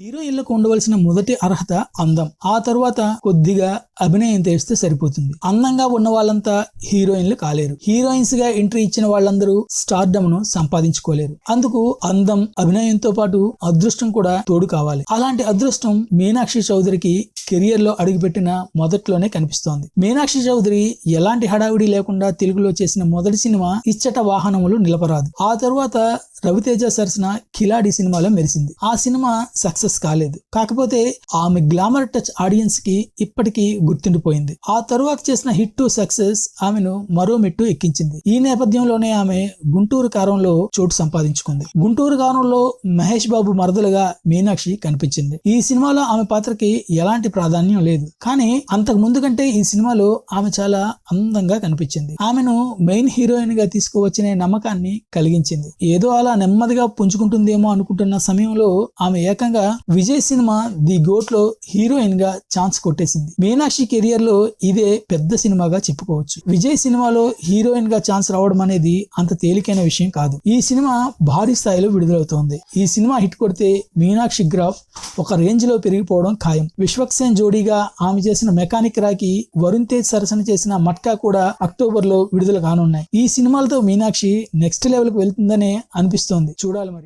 హీరోయిన్లకు ఉండవలసిన మొదటి అర్హత అందం. ఆ తర్వాత కొద్దిగా అభినయం తెస్తే సరిపోతుంది. అందంగా ఉన్న వాళ్ళంతా హీరోయిన్లు కాలేరు. హీరోయిన్స్గా ఎంట్రీ ఇచ్చిన వాళ్ళందరూ స్టార్డమ్ను సంపాదించుకోలేరు. అందుకు అందం అభినయంతో పాటు అదృష్టం కూడా తోడు కావాలి. అలాంటి అదృష్టం మీనాక్షి చౌదరికి కెరియర్లో అడుగుపెట్టిన మొదట్లోనే కనిపిస్తోంది. మీనాక్షి చౌదరి ఎలాంటి హడావిడి లేకుండా తెలుగులో చేసిన మొదటి సినిమా ఇచ్చట వాహనములు నిలపరాదు ఆ తరువాత రవితేజ సరసన కిలాడి సినిమాలో మెరిసింది. ఆ సినిమా సక్సెస్ కాలేదు. కాకపోతే ఆమె గ్లామర్ టచ్ ఆడియన్స్కి ఇప్పటికీ గుర్తుండిపోయింది. ఆ తరువాత చేసిన హిట్ టు సక్సెస్ ఆమెను మరో మెట్టు ఎక్కించింది. ఈ నేపథ్యంలోనే ఆమె గుంటూరు కారంలో చోటు సంపాదించుకుంది. గుంటూరు కారంలో మహేష్ బాబు మరదలుగా మీనాక్షి కనిపించింది. ఈ సినిమాలో ఆమె పాత్రకి ఎలాంటి ప్రాధాన్యం లేదు. కానీ అంతకు ముందు కంటే ఈ సినిమాలో ఆమె చాలా అందంగా కనిపించింది. ఆమెను మెయిన్ హీరోయిన్గా తీసుకువచ్చిన నమ్మకాన్ని కలిగించింది. ఏదో అలా నెమ్మదిగా పుంజుకుంటుందేమో అనుకుంటున్న సమయంలో ఆమె ఏకంగా విజయ్ సినిమా ది గోట్లో హీరోయిన్గా ఛాన్స్ కొట్టేసింది. మీనాక్షి కెరియర్లో ఇదే పెద్ద సినిమాగా చెప్పుకోవచ్చు. విజయ్ సినిమాలో హీరోయిన్గా ఛాన్స్ రావడం అనేది అంత తేలికైన విషయం కాదు. ఈ సినిమా భారీ స్థాయిలో విడుదలవుతోంది. ఈ సినిమా హిట్ కొడితే మీనాక్షి గ్రాఫ్ ఒక రేంజ్లో పెరిగిపోవడం ఖాయం. విశ్వక్సేన్ జోడీగా ఆమె చేసిన మెకానిక్ రాకి వరుణ్ తేజ్ సరసన చేసిన మట్కా కూడా అక్టోబర్లో విడుదల కానున్నాయి. ఈ సినిమాలతో మీనాక్షి నెక్స్ట్ లెవెల్కు వెళ్తుందనే అనిపిస్తోంది. చూడాలి మరి.